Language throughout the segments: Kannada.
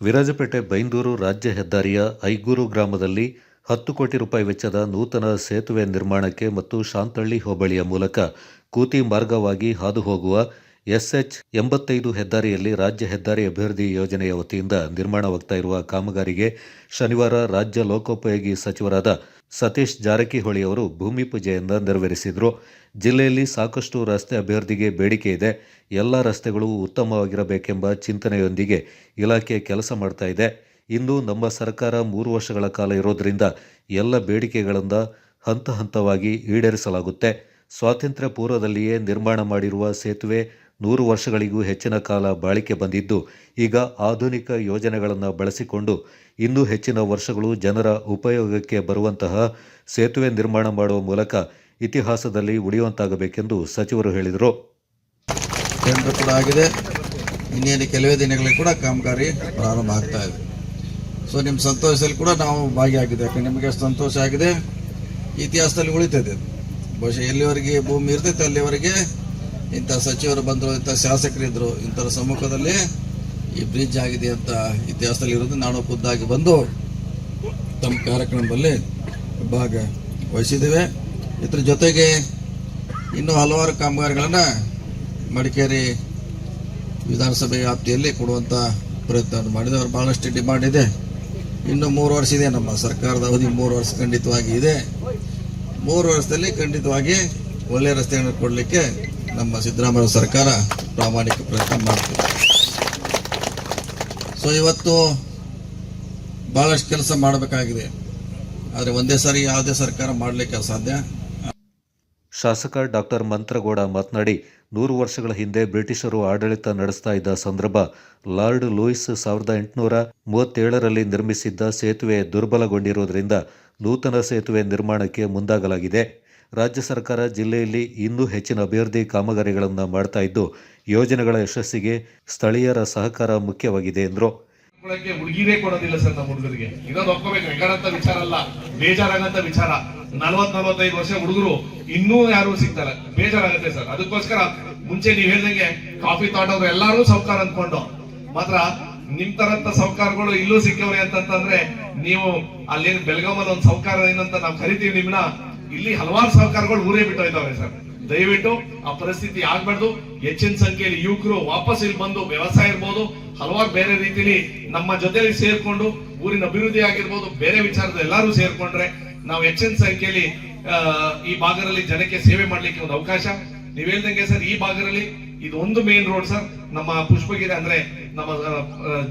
ವಿರಾಜಪೇಟೆ ಬೈಂದೂರು ರಾಜ್ಯ ಹೆದ್ದಾರಿಯ ಐಗೂರು ಗ್ರಾಮದಲ್ಲಿ ಹತ್ತು ಕೋಟಿ ರೂಪಾಯಿ ವೆಚ್ಚದ ನೂತನ ಸೇತುವೆ ನಿರ್ಮಾಣಕ್ಕೆ ಮತ್ತು ಶಾಂತಳ್ಳಿ ಹೋಬಳಿಯ ಮೂಲಕ ಕೂತಿ ಮಾರ್ಗವಾಗಿ ಹಾದು ಹೋಗುವ ಎಸ್ಎಚ್ ಎಂಬತ್ತೈದು ಹೆದ್ದಾರಿಯಲ್ಲಿ ರಾಜ್ಯ ಹೆದ್ದಾರಿ ಅಭಿವೃದ್ಧಿ ಯೋಜನೆಯ ವತಿಯಿಂದ ನಿರ್ಮಾಣವಾಗ್ತಾ ಇರುವ ಕಾಮಗಾರಿಗೆ ಶನಿವಾರ ರಾಜ್ಯ ಲೋಕೋಪಯೋಗಿ ಸಚಿವರಾದ ಸತೀಶ್ ಜಾರಕಿಹೊಳಿ ಅವರು ಭೂಮಿ ಪೂಜೆಯಿಂದ ನೆರವೇರಿಸಿದರು. ಜಿಲ್ಲೆಯಲ್ಲಿ ಸಾಕಷ್ಟು ರಸ್ತೆ ಅಭಿವೃದ್ಧಿಗೆ ಬೇಡಿಕೆ ಇದೆ. ಎಲ್ಲ ರಸ್ತೆಗಳು ಉತ್ತಮವಾಗಿರಬೇಕೆಂಬ ಚಿಂತನೆಯೊಂದಿಗೆ ಇಲಾಖೆ ಕೆಲಸ ಮಾಡ್ತಾ ಇದೆ. ಇಂದು ನಮ್ಮ ಸರ್ಕಾರ ಮೂರು ವರ್ಷಗಳ ಕಾಲ ಇರೋದ್ರಿಂದ ಎಲ್ಲ ಬೇಡಿಕೆಗಳಿಂದ ಹಂತ ಹಂತವಾಗಿ ಈಡೇರಿಸಲಾಗುತ್ತೆ. ಸ್ವಾತಂತ್ರ್ಯ ಪೂರ್ವದಲ್ಲಿಯೇ ನಿರ್ಮಾಣ ಮಾಡಿರುವ ಸೇತುವೆ ನೂರು ವರ್ಷಗಳಿಗೂ ಹೆಚ್ಚಿನ ಕಾಲ ಬಾಳಿಕೆ ಬಂದಿದ್ದು, ಈಗ ಆಧುನಿಕ ಯೋಜನೆಗಳನ್ನು ಬಳಸಿಕೊಂಡು ಇನ್ನೂ ಹೆಚ್ಚಿನ ವರ್ಷಗಳು ಜನರ ಉಪಯೋಗಕ್ಕೆ ಬರುವಂತಹ ಸೇತುವೆ ನಿರ್ಮಾಣ ಮಾಡುವ ಮೂಲಕ ಇತಿಹಾಸದಲ್ಲಿ ಉಳಿಯುವಂತಾಗಬೇಕೆಂದು ಸಚಿವರು ಹೇಳಿದರು. ಟೆಂಡರ್ ಕೂಡ ಆಗಿದೆ. ಇನ್ನೇನು ಕೆಲವೇ ದಿನಗಳಲ್ಲಿ ಕೂಡ ಕಾಮಗಾರಿ ಪ್ರಾರಂಭ ಆಗ್ತಾ ಇದೆ. ಸೊ ನಿಮ್ಮ ಸಂತೋಷದಲ್ಲಿ ಕೂಡ ನಾವು ಭಾಗಿಯಾಗಿದೆ ಯಾಕಂದ್ರೆ ನಿಮಗೆ ಸಂತೋಷ ಆಗಿದೆ. ಇತಿಹಾಸದಲ್ಲಿ ಉಳಿತದೆ. ಬಹುಶಃ ಎಲ್ಲಿವರೆಗೆ ಭೂಮಿ ಇರ್ತೈತೆ, ಅಲ್ಲಿವರೆಗೆ ಇಂಥ ಸಚಿವರು ಬಂದರು, ಇಂಥ ಶಾಸಕರಿದ್ದರು ಇಂಥ ಸಮ್ಮುಖದಲ್ಲಿ ಈ ಬ್ರಿಡ್ಜ್ ಆಗಿದೆ ಅಂತ ಇತಿಹಾಸದಲ್ಲಿ ಇರೋದು. ನಾನು ಖುದ್ದಾಗಿ ಬಂದು ತಮ್ಮ ಕಾರ್ಯಕ್ರಮದಲ್ಲಿ ಭಾಗ ವಹಿಸಿದ್ದೇವೆ ಇದ್ರ ಜೊತೆಗೆ ಇನ್ನೂ ಹಲವಾರು ಕಾಮಗಾರಿಗಳನ್ನು ಮಡಿಕೇರಿ ವಿಧಾನಸಭೆ ವ್ಯಾಪ್ತಿಯಲ್ಲಿ ಕೊಡುವಂಥ ಪ್ರಯತ್ನ ಮಾಡಿದವರು ಭಾಳಷ್ಟು ಡಿಮಾಂಡ್ ಇದೆ. ಇನ್ನು ಮೂರು ವರ್ಷ ಇದೆ. ನಮ್ಮ ಸರ್ಕಾರದ ಅವಧಿ ಮೂರು ವರ್ಷ ಖಂಡಿತವಾಗಿ ಇದೆ. ಮೂರು ವರ್ಷದಲ್ಲಿ ಖಂಡಿತವಾಗಿ ಒಳ್ಳೆಯ ರಸ್ತೆಯನ್ನು ಕೊಡಲಿಕ್ಕೆ ನಮ್ಮ ಸಿದ್ದರಾಮಯ್ಯ ಸರ್ಕಾರ ಪ್ರಾಮಾಣಿಕ ಪ್ರಯತ್ನ ಮಾಡ್ತಿದೆ. ಸೊ ಇವತ್ತು ಭಾಳಷ್ಟು ಕೆಲಸ ಮಾಡಬೇಕಾಗಿದೆ. ಆದರೆ ಒಂದೇ ಸಾರಿ ಯಾವುದೇ ಸರ್ಕಾರ ಮಾಡಲಿಕ್ಕೆ ಸಾಧ್ಯ ಶಾಸಕ ಡಾಕ್ಟರ್ ಮಂತ್ರಗೌಡ ಮಾತನಾಡಿ, ನೂರು ವರ್ಷಗಳ ಹಿಂದೆ ಬ್ರಿಟಿಷರು ಆಡಳಿತ ನಡೆಸ್ತಾ ಇದ್ದ ಸಂದರ್ಭ ಲಾರ್ಡ್ ಲೂಯಿಸ್ ಸಾವಿರದ ಎಂಟುನೂರ ಮೂವತ್ತೇಳರಲ್ಲಿ ನಿರ್ಮಿಸಿದ್ದ ಸೇತುವೆ ದುರ್ಬಲಗೊಂಡಿರುವುದರಿಂದ ನೂತನ ಸೇತುವೆ ನಿರ್ಮಾಣಕ್ಕೆ ಮುಂದಾಗಲಾಗಿದೆ. ರಾಜ್ಯ ಸರ್ಕಾರ ಜಿಲ್ಲೆಯಲ್ಲಿ ಇನ್ನೂ ಹೆಚ್ಚಿನ ಅಭಿವೃದ್ಧಿ ಕಾಮಗಾರಿಗಳನ್ನು ಮಾಡ್ತಾ ಇದ್ದು, ಯೋಜನೆಗಳ ಯಶಸ್ಸಿಗೆ ಸ್ಥಳೀಯರ ಸಹಕಾರ ಮುಖ್ಯವಾಗಿದೆ ಎಂದರು. ಹುಡುಗಿರೇ ಕೊಡೋದಿಲ್ಲ ಸರ್ ನಮ್ಮ ಹುಡುಗರಿಗೆ. ಇದೊಂದು ವಿಚಾರ ಅಲ್ಲ, ಬೇಜಾರಾಗಂತ ವಿಚಾರ. ನಲ್ವತ್ ನಲ್ವತ್ತೈದು ವರ್ಷ ಹುಡುಗರು ಇನ್ನೂ ಯಾರು ಸಿಗ್ತಾರೆ. ಬೇಜಾರಾಗುತ್ತೆ ಸರ್. ಅದಕ್ಕೋಸ್ಕರ ಮುಂಚೆ ನೀವ್ ಹೇಳ್ದಂಗೆ ಕಾಫಿ ತಾಟೋರು ಎಲ್ಲಾರು ಸೌಕಾರ ಅಂದ್ಕೊಂಡು. ಮಾತ್ರ ನಿಮ್ ತರಂತ ಸೌಕಾರಗಳು ಇಲ್ಲೂ ಸಿಕ್ಕವ್ರೆ ಅಂತಂತಂದ್ರೆ ನೀವು ಅಲ್ಲಿ ಬೆಳಗಾವಲ್ಲಿ ಒಂದು ಸೌಕಾರ ಏನಂತ ನಾವು ಕರಿತೀವಿ ನಿಮ್ನ. ಇಲ್ಲಿ ಹಲವಾರು ಸಹಕಾರಗಳು ಊರೇ ಬಿಟ್ಟು ಹೋಯ್ತವೆ ಸರ್. ದಯವಿಟ್ಟು ಆ ಪರಿಸ್ಥಿತಿ ಆಗ್ಬಾರ್ದು. ಹೆಚ್ಚಿನ ಸಂಖ್ಯೆಯಲ್ಲಿ ಯುವಕರು ವಾಪಸ್ ಇಲ್ಲಿ ಬಂದು ವ್ಯವಸಾಯ ಇರ್ಬೋದು. ಹಲವಾರು ಬೇರೆ ರೀತಿಲಿ ನಮ್ಮ ಜೊತೆಯಲ್ಲಿ ಸೇರ್ಕೊಂಡು ಊರಿನ ಅಭಿವೃದ್ಧಿ ಆಗಿರ್ಬೋದು, ಬೇರೆ ವಿಚಾರದ ಎಲ್ಲರೂ ಸೇರ್ಕೊಂಡ್ರೆ ನಾವು ಹೆಚ್ಚಿನ ಸಂಖ್ಯೆಯಲ್ಲಿ ಈ ಭಾಗದಲ್ಲಿ ಜನಕ್ಕೆ ಸೇವೆ ಮಾಡ್ಲಿಕ್ಕೆ ಒಂದು ಅವಕಾಶ. ನೀವ್ ಹೇಳ್ದಂಗೆ ಸರ್, ಈ ಭಾಗದಲ್ಲಿ ಇದು ಒಂದು ಮೇನ್ ರೋಡ್ ಸರ್. ನಮ್ಮ ಪುಷ್ಪಗಿರಿ ಅಂದ್ರೆ ನಮ್ಮ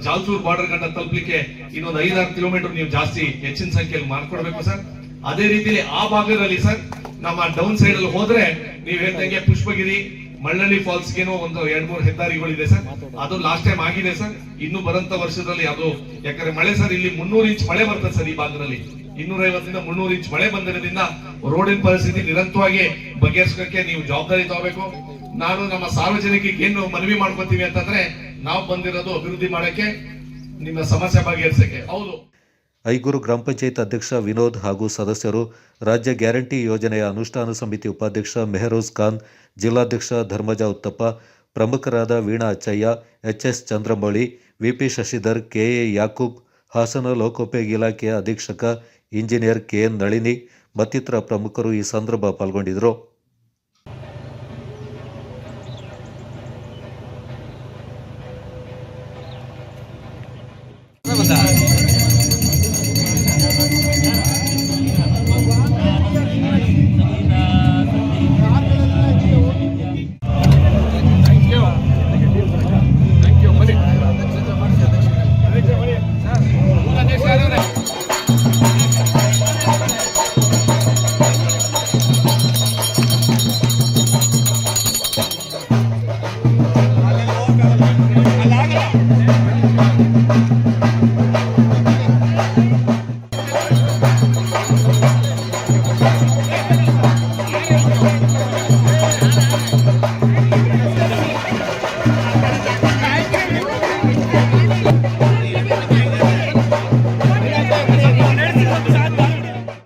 ಜಾಲ್ಸೂರ್ ಬಾರ್ಡರ್ ಗಂಟ ತಲುಪಲಿಕ್ಕೆ ಇನ್ನೊಂದು ಐದಾರು ಕಿಲೋಮೀಟರ್ ನೀವು ಜಾಸ್ತಿ ಹೆಚ್ಚಿನ ಸಂಖ್ಯೆಯಲ್ಲಿ ಮಾಡ್ಕೊಡ್ಬೇಕು ಸರ್. ಅದೇ ರೀತಿಲಿ ಆ ಭಾಗದಲ್ಲಿ ಸರ್ ನಮ್ಮ ಡೌನ್ ಸೈಡ್ ಅಲ್ಲಿ ಹೋದ್ರೆ ನೀವ್ ಹೇಳ್ದಂಗೆ ಪುಷ್ಪಗಿರಿ ಮಳ್ಳಳ್ಳಿ ಫಾಲ್ಸ್ಗೆ ಒಂದು ಎರಡ್ ಮೂರು ಹೆದ್ದಾರಿಗಳಿದೆ ಸರ್. ಅದು ಲಾಸ್ಟ್ ಟೈಮ್ ಆಗಿದೆ ಸರ್. ಇನ್ನು ಬರಂತ ವರ್ಷದಲ್ಲಿ ಅದು ಯಾಕಂದ್ರೆ ಮಳೆ ಸರ್ ಇಲ್ಲಿ ಮುನ್ನೂರು ಇಂಚ್ ಮಳೆ ಬರ್ತದೆ ಸರ್ ಈ ಭಾಗದಲ್ಲಿ. ಇನ್ನೂರ ಐವತ್ತರಿಂದ ಮುನ್ನೂರು ಇಂಚ್ ಮಳೆ ಬಂದಿರೋದ್ರಿಂದ ರೋಡಿನ ಪರಿಸ್ಥಿತಿ ನಿರಂತರವಾಗಿ ಬಗೆಹರಿಸೋಕೆ ನೀವು ಜವಾಬ್ದಾರಿ ತಗೋಬೇಕು. ನಾನು ನಮ್ಮ ಸಾರ್ವಜನಿಕರಿಗೆ ಏನು ಮನವಿ ಮಾಡ್ಕೊತೀವಿ ಅಂತಂದ್ರೆ ನಾವು ಬಂದಿರೋದು ಅಭಿವೃದ್ಧಿ ಮಾಡಕ್ಕೆ ನಿಮ್ಮ ಸಮಸ್ಯೆ ಬಗೆಹರಿಸಕ್ಕೆ. ಹೌದು. ಐಗೂರು ಗ್ರಾಮ ಪಂಚಾಯತ್ ಅಧ್ಯಕ್ಷ ವಿನೋದ್ ಹಾಗೂ ಸದಸ್ಯರು ರಾಜ್ಯ ಗ್ಯಾರಂಟಿ ಯೋಜನೆಯ ಅನುಷ್ಠಾನ ಸಮಿತಿ ಉಪಾಧ್ಯಕ್ಷ ಮೆಹರೋಜ್ ಖಾನ್, ಜಿಲ್ಲಾಧ್ಯಕ್ಷ ಧರ್ಮಜ ಉತ್ತಪ್ಪ, ಪ್ರಮುಖರಾದ Veena Achaiah, H S Chandramouli, V P Shashidhar K A Yakub, Hassan ಲೋಕೋಪಯೋಗಿ ಇಲಾಖೆಯ ಅಧೀಕ್ಷಕ ಇಂಜಿನಿಯರ್ ಕೆ ಎನ್ ನಳಿನಿ, ಮತ್ತಿತರ ಪ್ರಮುಖರು ಈ ಸಂದರ್ಭ ಪಾಲ್ಗೊಂಡಿದ್ದರು.